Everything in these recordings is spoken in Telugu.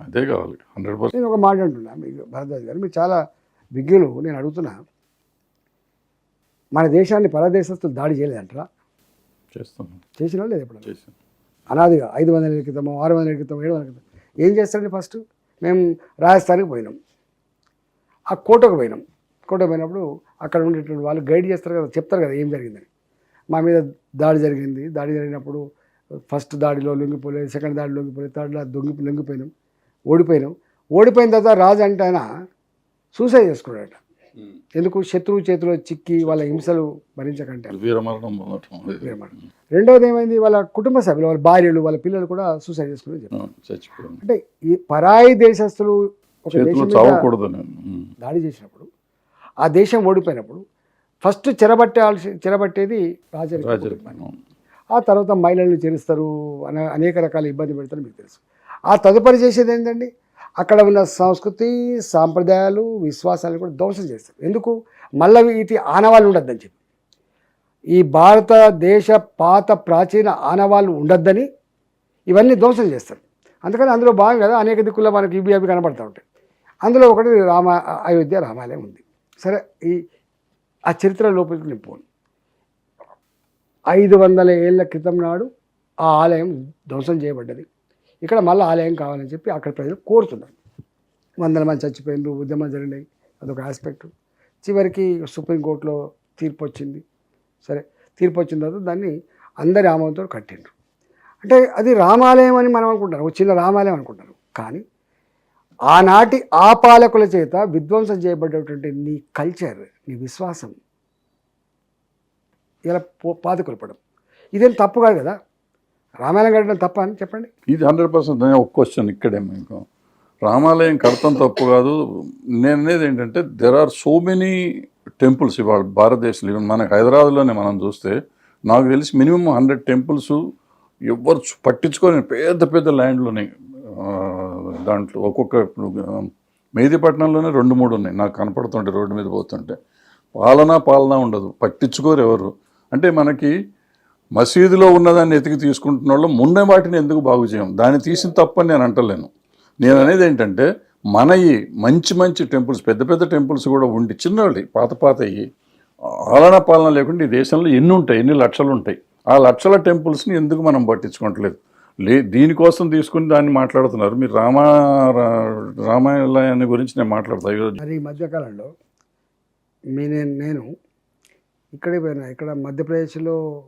అదే కావాలి. Hundred percent. నేను ఒక మాట అంటున్నా. మీకు భరద్వాజ్ గారు మీరు చాలా విజ్ఞులు నేను అడుగుతున్నా. మన దేశాన్ని పరదేశస్తులు దాడి చేయలేదంటారా? చేస్తాను చేసినా లేదు ఎప్పుడు అనాదిగా ఐదు వందల ఏళ్ళ క్రితం ఆరు వందల ఏళ్ళ క్రితం ఏడు వందల క్రితం ఏం చేస్తారండి ఫస్ట్? మేము రాజస్థాన్కి పోయినాం. ఆ కోటకు పోయినాం. కోటకు పోయినప్పుడు అక్కడ ఉండేటువంటి వాళ్ళు గైడ్ చేస్తారు కదా చెప్తారు కదా ఏం జరిగిందని. మా మీద దాడి జరిగింది. దాడి జరిగినప్పుడు ఫస్ట్ దాడిలో లొంగిపోలేదు సెకండ్ దాడి లొంగిపోలేదు థర్డ్ దాడి దొంగి లొంగిపోయినాం. ఓడిపోయినాం. ఓడిపోయిన తర్వాత రాజు అంటే ఆయన సూసైడ్ చేసుకున్నాడట. ఎందుకు? శత్రువు చేతిలో చిక్కి వాళ్ళ హింసలు భరించకంటే. రెండవది ఏమైంది? వాళ్ళ కుటుంబ సభ్యులు వాళ్ళ భార్యలు వాళ్ళ పిల్లలు కూడా సూసైడ్ చేసుకుని అంటే ఈ పరాయి దేశస్తులు ఒక దేశం. దాడి చేసినప్పుడు ఆ దేశం ఓడిపోయినప్పుడు ఫస్ట్ చెరబట్టాల్సి చెరబట్టేది రాజరిక ఆ తర్వాత మహిళలను చేరుస్తారు అనే అనేక రకాల ఇబ్బంది పెడతారు మీకు తెలుసు. ఆ తదుపరి చేసేది ఏంటండి అక్కడ ఉన్న సంస్కృతి సాంప్రదాయాలు విశ్వాసాలు కూడా ధ్వంసం చేస్తారు ఎందుకు? మళ్ళీ వీటి ఆనవాళ్ళు ఉండద్దని చెప్పి. ఈ భారతదేశ పాత ప్రాచీన ఆనవాళ్ళు ఉండద్దని ఇవన్నీ ధ్వంసం చేస్తారు. అందుకని అందులో భాగం కదా అనేక దిక్కుల్లో మనకి ఇవి అవి కనబడుతూ ఉంటాయి. అందులో ఒకటి రామ అయోధ్య రామాలయం ఉంది. సరే ఈ ఆ చరిత్ర లోపలికి నేను ఐదు వందల ఏళ్ళ క్రితం నాడు ఆ ఆలయం ధ్వంసం చేయబడ్డది. ఇక్కడ మళ్ళీ ఆలయం కావాలని చెప్పి అక్కడ ప్రజలు కోరుతున్నారు. వందల మంది చచ్చిపోయినారు ఉద్యమం జరిగినాయి. అదొక ఆస్పెక్ట్ చివరికి సుప్రీంకోర్టులో తీర్పు వచ్చింది. సరే తీర్పు వచ్చిన తర్వాత దాన్ని అందరి ఆమోదంతో కట్టిండ్రు. అంటే అది రామాలయం అని మనం అనుకుంటారు. ఒక చిన్న రామాలయం అనుకుంటారు. కానీ ఆనాటి ఆ పాలకుల చేత విధ్వంసం చేయబడ్డటువంటి నీ కల్చర్ నీ విశ్వాసం ఇలా పో ఇదేం తప్పు కాదు కదా? రామాలయం కట్టడం తప్ప అని చెప్పండి. ఇది హండ్రెడ్ పర్సెంట్ ఒక క్వశ్చన్ ఇక్కడే మీకు. రామాలయం కడతం తప్పు కాదు. నేను అనేది ఏంటంటే there are so many temples ఇవాళ భారతదేశంలో ఈవెన్ మనకి హైదరాబాద్లోనే మనం చూస్తే నాకు తెలిసి మినిమం హండ్రెడ్ టెంపుల్స్ ఎవరు పట్టించుకొని పెద్ద పెద్ద ల్యాండ్లోనే దాంట్లో ఒక్కొక్క ఇప్పుడు మెహదీపట్నంలోనే రెండు మూడు ఉన్నాయి. నాకు కనపడుతుంటే రోడ్డు మీద పోతుంటే. పాలన పాలన ఉండదు. పట్టించుకోరు ఎవరు. అంటే మనకి మసీదులో ఉన్నదాన్ని ఎతికి తీసుకుంటున్న వాళ్ళు ముందే వాటిని ఎందుకు బాగు చేయం? దాన్ని తీసిన తప్పని నేను అంటలేను. నేను అనేది ఏంటంటే మనయి మంచి మంచి టెంపుల్స్ పెద్ద పెద్ద టెంపుల్స్ కూడా ఉండి చిన్నవి పాత పాతయి ఆలన పాలన లేకుండా ఈ దేశంలో ఎన్ని ఉంటాయి ఎన్ని లక్షలు ఉంటాయి? ఆ లక్షల టెంపుల్స్ని ఎందుకు మనం పట్టించుకోవట్లేదు? లే దీనికోసం తీసుకుని దాన్ని మాట్లాడుతున్నారు. మీరు రామ రా- గురించి నేను మాట్లాడతాను ఈరోజు మరి ఈ మధ్యకాలంలో మీ నేను నేను ఇక్కడే పోయినా ఇక్కడ మధ్యప్రదేశ్లో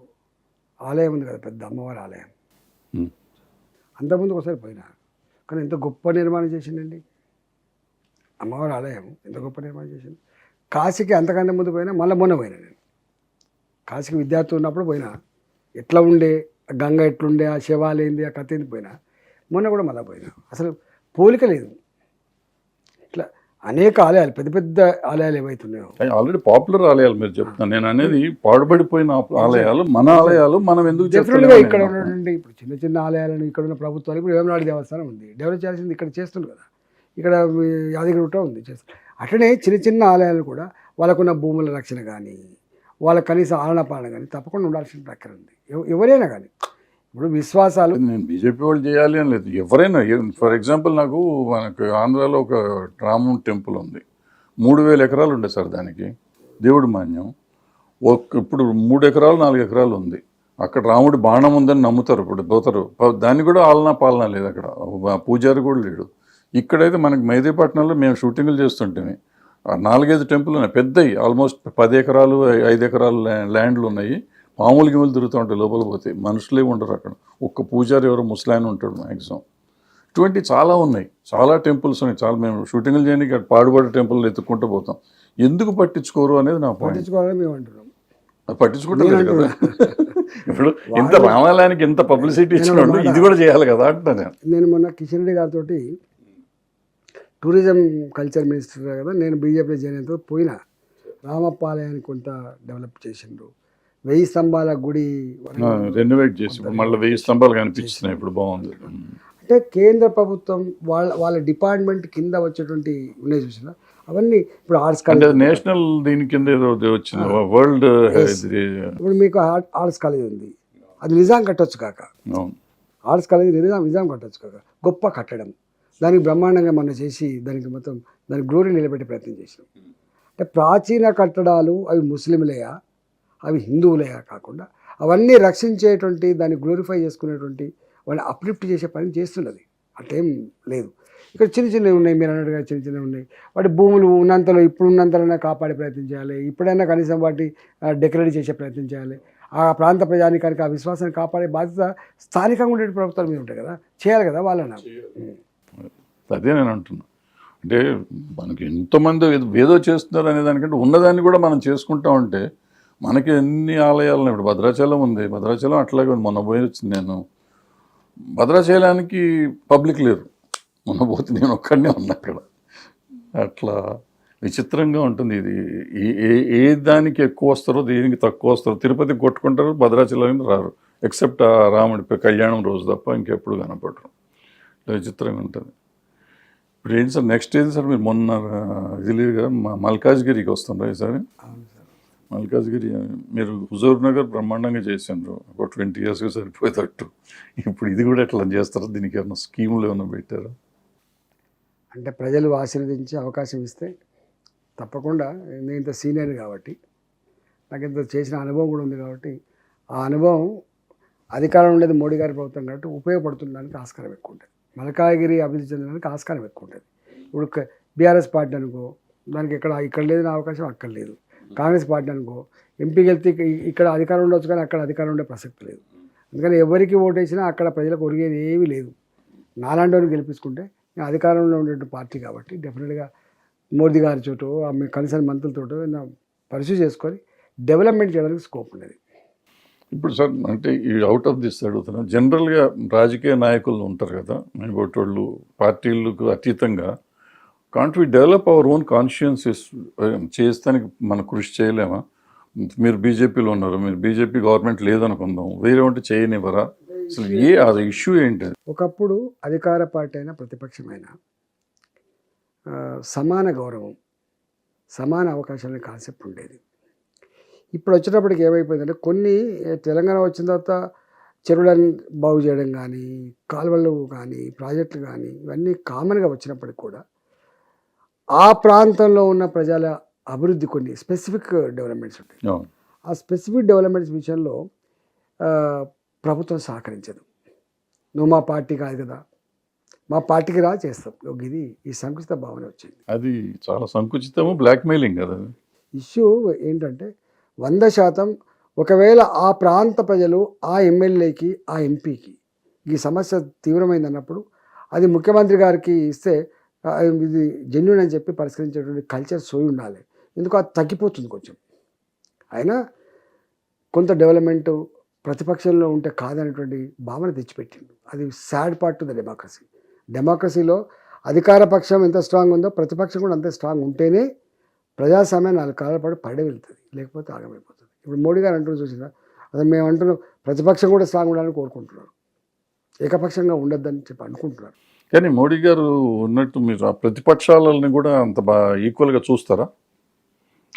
ఆలయం ఉంది కదా పెద్ద అమ్మవారి ఆలయం. అంతకుముందు ఒకసారి పోయినా. కానీ ఎంత గొప్ప నిర్మాణం చేసిందండి అమ్మవారి ఆలయం ఎంత గొప్ప నిర్మాణం చేసింది కాశీకి అంతకంటే ముందు పోయినా మళ్ళీ మొన్న పోయినా నేను. కాశీకి విద్యార్థి ఉన్నప్పుడు పోయినా. ఎట్లా ఉండే గంగ ఎట్లుండే ఆ శివాలయంది ఆ కథ ఏంది పోయినా. మొన్న కూడా మళ్ళీ పోయినా. అసలు పోలిక లేదు. అనేక ఆలయాలు పెద్ద పెద్ద ఆలయాలు ఏవైతున్నాయో ఆల్రెడీ పాపులర్ ఆలయాలు మీరు చెప్తున్నాను నేను అనేది పాడుబడిపోయిన ఆలయాలు మన ఆలయాలు మనం ఎందుకు డెఫినెట్గా చెప్తున్నాం ఇక్కడ ఉన్నటువంటి ఇప్పుడు చిన్న చిన్న ఆలయాలను ఇక్కడ ఉన్న ప్రభుత్వాలు ఇప్పుడు వేమనాడు దేవస్థానం ఉంది. డెవలప్ చేయాల్సింది ఇక్కడ చేస్తుంది కదా. ఇక్కడ యాదగిరిగుట్ట ఉంది చేస్తుంది అట్లనే చిన్న చిన్న ఆలయాలు కూడా వాళ్ళకున్న భూముల రక్షణ కానీ వాళ్ళ కనీస ఆలన పాలన కానీ తప్పకుండా ఉండాల్సిన ప్రక్కన ఉంది. ఎవ- ఎవరైనా కానీ ఇప్పుడు విశ్వాసాలు. నేను బీజేపీ వాళ్ళు చేయాలి అని లేదు. ఎవరైనా ఫర్ ఎగ్జాంపుల్ నాకు మనకు ఆంధ్రాలో ఒక రాముని టెంపుల్ ఉంది. మూడు వేల ఎకరాలు ఉండే సార్ దానికి. దేవుడి మాన్యం. ఒక ఇప్పుడు మూడు ఎకరాలు నాలుగు ఎకరాలు ఉంది. అక్కడ రాముడి బాణం ఉందని నమ్ముతారు ఇప్పుడు పోతారు దాన్ని కూడా ఆలనా పాలన లేదు అక్కడ. పూజారి కూడా లేడు. ఇక్కడైతే మనకి మెహదీపట్నంలో మేము షూటింగ్లు చేస్తుంటే నాలుగైదు టెంపుల్ ఉన్నాయి పెద్దవి ఆల్మోస్ట్ పది ఎకరాలు ఐదు ఎకరాలు ల్యాండ్లు ఉన్నాయి. మామూలు గిములు తిరుగుతూ ఉంటాయి లోపల పోతే మనుషులే ఉండరు అక్కడ. ఒక్క పూజారి ఎవరో ముస్లాయన్ ఉంటాడు మ్యాక్సిమం ఇటువంటి చాలా ఉన్నాయి. చాలా టెంపుల్స్ ఉన్నాయి. చాలా మేము షూటింగ్లు చేయడానికి అక్కడ పాడుబడి టెంపుల్ ఎత్తుక్కుంటూ పోతాం. ఎందుకు పట్టించుకోరు అనేది నా పాయింట్ పట్టించుకోవాలని మేము అంటున్నాం. పట్టించుకుంటలేదు కదా. ఇప్పుడు ఇంత రామాలయానికి ఇంత పబ్లిసిటీ ఇచ్చినప్పుడు ఇది కూడా చేయాలి కదా అంటున్నా నేను. నేను మొన్న కిషన్ రెడ్డి గారితో టూరిజం కల్చర్ మినిస్టర్ కదా నేను బీజేపీ చేయడంతో పోయినా రామప్ప ఆలయాన్ని కొంత డెవలప్ చేసిండ్రు. వెయ్యి స్తంభాల గుడి రెనోవేట్ చేసి మళ్ళీ వెయ్యి స్తంభాలు కనిపిస్తున్నాయి ఇప్పుడు బాగుంది. అంటే కేంద్ర ప్రభుత్వం వాళ్ళ వాళ్ళ డిపార్ట్మెంట్ కింద వచ్చేటువంటి ఉన్నాయి చూసిన? అవన్నీ ఇప్పుడు ఆర్ట్స్ కాలేజ్ నేషనల్ దీని కింద ఏదో వచ్చింది వరల్డ్ ఇప్పుడు మీకు ఆర్ట్- ఆర్ట్స్ కాలేజ్ ఉంది. అది నిజాం కట్టొచ్చు కాక. ఆర్ట్స్ కాలేజ్ నిజాం నిజాం కట్టొచ్చు కాక. గొప్ప కట్టడం. దానికి బ్రహ్మాండంగా మనం చేసి దానికి మొత్తం దాని గ్లోరీ నిలబెట్టే ప్రయత్నం చేసినాం. అంటే ప్రాచీన కట్టడాలు అవి ముస్లింలయా? అవి హిందువులయా కాకుండా అవన్నీ రక్షించేటువంటి దాన్ని గ్లోరిఫై చేసుకునేటువంటి వాళ్ళని అప్లిఫ్ట్ చేసే పని చేస్తున్నది. అటేం లేదు. ఇక్కడ చిన్న చిన్నవి ఉన్నాయి మీరు అన్నట్టుగా చిన్న చిన్నవి ఉన్నాయి. వాటి భూములు ఉన్నంతలో ఇప్పుడు ఉన్నంతలోనే కాపాడే ప్రయత్నం చేయాలి. ఇప్పుడైనా కనీసం వాటి డెకరేట్ చేసే ప్రయత్నం చేయాలి. ఆ ప్రాంత ప్రజానికానికి ఆ విశ్వాసాన్ని కాపాడే బాధ్యత స్థానికంగా ఉండే ప్రభుత్వాల మీద ఉంటాయి కదా. చేయాలి కదా వాళ్ళని? అదే నేను అంటున్నా. అంటే మనకి ఎంతమంది ఏదో- ఏదో చేస్తున్నారు అనే దానికంటే ఉన్నదాన్ని కూడా మనం చేసుకుంటా ఉంటే మనకి ఎన్ని ఆలయాలు ఇప్పుడు భద్రాచలం ఉంది. భద్రాచలం అట్లాగే ఉంది. మొన్న పోయి వచ్చింది నేను. భద్రాచలానికి పబ్లిక్ లేరు. మొన్న పోతే నేను ఒక్కడనే ఉన్నా అక్కడ. అట్లా విచిత్రంగా ఉంటుంది ఇది. ఏ- ఏ ఏ దానికి ఎక్కువ వస్తారో దేనికి తక్కువ వస్తారో తిరుపతి కొట్టుకుంటారు భద్రాచలం రారు. ఎక్సెప్ట్ ఆ రాముడి కళ్యాణం రోజు తప్ప ఇంకెప్పుడు కనపడరు. ఇట్లా విచిత్రంగా ఉంటుంది. ఇప్పుడు ఏంటి సార్ నెక్స్ట్ ఏంటి సార్ మీరు మొన్న ఇది లేదు కదా మల్కాజ్గిరికి వస్తుండ్రా ఈసారి? మల్కాజ్గిరి మీరు హుజూర్ నగర్ బ్రహ్మాండంగా చేసిండ్రు. ఒక ట్వంటీ ఇయర్స్గా సరిపోయేటట్టు. ఇప్పుడు ఇది కూడా ఎట్లా చేస్తారా? దీనికి ఏమైనా స్కీములు ఏమైనా పెట్టారా? అంటే ప్రజలు ఆశీర్వదించే అవకాశం ఇస్తే తప్పకుండా. నేను ఇంత సీనియర్ కాబట్టి నాకు ఇంత చేసిన అనుభవం కూడా ఉంది కాబట్టి ఆ అనుభవం అధికారం ఉండేది మోడీ గారి ప్రభుత్వం కాబట్టి ఉపయోగపడుతుండడానికి ఆస్కారం ఎక్కువ ఉంటుంది. మల్కాగిరి అభివృద్ధి చెందడానికి ఆస్కారం ఎక్కువ ఉంటుంది. ఇప్పుడు బీఆర్ఎస్ పార్టీ అనుకో దానికి ఇక్కడ ఇక్కడ లేదు నా అవకాశం అక్కడ లేదు. కాంగ్రెస్ పార్టీ అనుకో. ఎంపీకి వెళ్తే ఇక్కడ అధికారం ఉండొచ్చు కానీ అక్కడ అధికారం ఉండే ప్రసక్తి లేదు. అందుకని ఎవరికి ఓటేసినా అక్కడ ప్రజలకు ఒరిగేది ఏమీ లేదు. నాలాంటి గెలిపించుకుంటే నేను అధికారంలో ఉండే పార్టీ కాబట్టి డెఫినెట్గా మోదీ గారి చోటు ఆమె కలిసిన మంత్రులతో పరిశీలి చేసుకొని డెవలప్మెంట్ చేయడానికి స్కోప్ ఉండేది. ఇప్పుడు సార్ అంటే ఈ అవుట్ ఆఫ్ దిస్ అడుగుతున్నా జనరల్గా రాజకీయ నాయకులు ఉంటారు కదా వాళ్ళు పార్టీలకు అతీతంగా can't we develop our own conscience చేస్తానికి మనం కృషి చేయలేమా? మీరు బీజేపీలో ఉన్నారు? మీరు బీజేపీ గవర్నమెంట్ లేదనుకుందాం. వేరే ఉంటే చేయనివ్వరా? అసలు ఏ అది ఇష్యూ ఏంటి? ఒకప్పుడు అధికార పార్టీ అయినా ప్రతిపక్షమైన సమాన గౌరవం సమాన అవకాశాలనే కాన్సెప్ట్ ఉండేది. ఇప్పుడు వచ్చేటప్పటికి ఏమైపోయిందంటే కొన్ని తెలంగాణ వచ్చిన తర్వాత చెరువులను బాగు చేయడం కానీ కాలువలు కానీ ప్రాజెక్టులు కానీ ఇవన్నీ కామన్గా వచ్చినప్పటికి కూడా ఆ ప్రాంతంలో ఉన్న ప్రజల అభివృద్ధి కొన్ని స్పెసిఫిక్ డెవలప్మెంట్స్ ఉంటాయి. ఆ స్పెసిఫిక్ డెవలప్మెంట్స్ విషయంలో ప్రభుత్వం సహకరించదు నువ్వు మా పార్టీ కాదు కదా మా పార్టీకి రా చేస్తాం ఇది ఈ సంకుచిత భావన వచ్చింది అది చాలా సంకుచితము బ్లాక్మెయిలింగ్ కదా. ఇష్యూ ఏంటంటే వంద శాతం ఒకవేళ ఆ ప్రాంత ప్రజలు ఆ ఎమ్మెల్యేకి ఆ ఎంపీకి ఈ సమస్య తీవ్రమైంది అన్నప్పుడు అది ముఖ్యమంత్రి గారికి ఇస్తే ఇది జెన్యున్ అని చెప్పి పరిష్కరించేటువంటి కల్చర్ సోయి ఉండాలి. ఎందుకు అది తగ్గిపోతుంది కొంచెం. అయినా కొంత డెవలప్మెంట్ ప్రతిపక్షంలో ఉంటే కాదనేటువంటి భావన తెచ్చిపెట్టింది అది సాడ్ పార్ట్ ద డెమోక్రసీ డెమోక్రసీలో అధికార పక్షం ఎంత స్ట్రాంగ్ ఉందో ప్రతిపక్షం కూడా అంతే స్ట్రాంగ్ ఉంటేనే ప్రజాస్వామ్యం నాలుగు కాలాల పాటు పడే వెళ్తుంది. లేకపోతే ఆగమైపోతుంది. ఇప్పుడు మోడీ గారు అంటున్నారు చూసినా అదే మేము అంటున్నాం ప్రతిపక్షం కూడా స్ట్రాంగ్ ఉండాలని కోరుకుంటున్నారు. ఏకపక్షంగా ఉండొద్దని చెప్పి అనుకుంటున్నారు. కానీ మోడీ గారు ఉన్నట్టు మీరు ఆ ప్రతిపక్షాలని కూడా అంత బాగా ఈక్వల్గా చూస్తారా?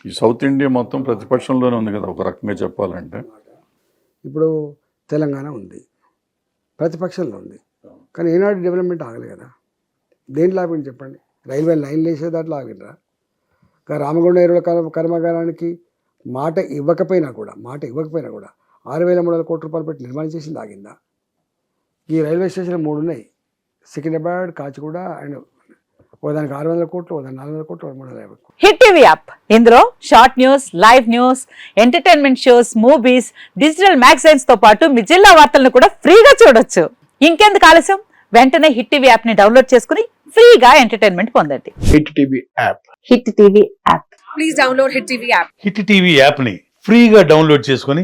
ఈ సౌత్ ఇండియా మొత్తం ప్రతిపక్షంలోనే ఉంది కదా ఒక రకంగా చెప్పాలంటే. ఇప్పుడు తెలంగాణ ఉంది. ప్రతిపక్షంలో ఉంది. కానీ ఏనాడు డెవలప్మెంట్ ఆగలే కదా. దేంట్లో ఆపింది చెప్పండి? రైల్వే లైన్లు వేసే దాంట్లో ఆగినరా రామగుండ ఎరువుల కర్మాగారానికి మాట ఇవ్వకపోయినా కూడా మాట ఇవ్వకపోయినా కూడా ఆరు వేల మూడు వందల కోట్ల రూపాయలు పెట్టి నిర్మాణం చేసింది ఆగిందా? ఈ రైల్వే స్టేషన్ మూడు ఉన్నాయి సికింద్రాబాద్ కాచిగూడ అండ్ ఓ దానికి ఆరు వందల కోట్లు దానికి నాలుగు వందల కోట్లు మూడు వందల యాభై హిట్ టీవీ యాప్. ఇందులో short news live news entertainment shows movies digital మ్యాగజైన్స్తో పాటు మీ జిల్లా వార్తలను కూడా ఫ్రీగా చూడొచ్చు. ఇంకెందుకు ఆలస్యం? వెంటనే హిట్ టీవీ యాప్ని డౌన్లోడ్ చేసుకుని ఫ్రీగా ఎంటర్టైన్మెంట్ పొందండి. Hit TV app. Hit TV app. Please download Hit TV app. Hit TV యాప్ని ఫ్రీగా డౌన్లోడ్ చేసుకొని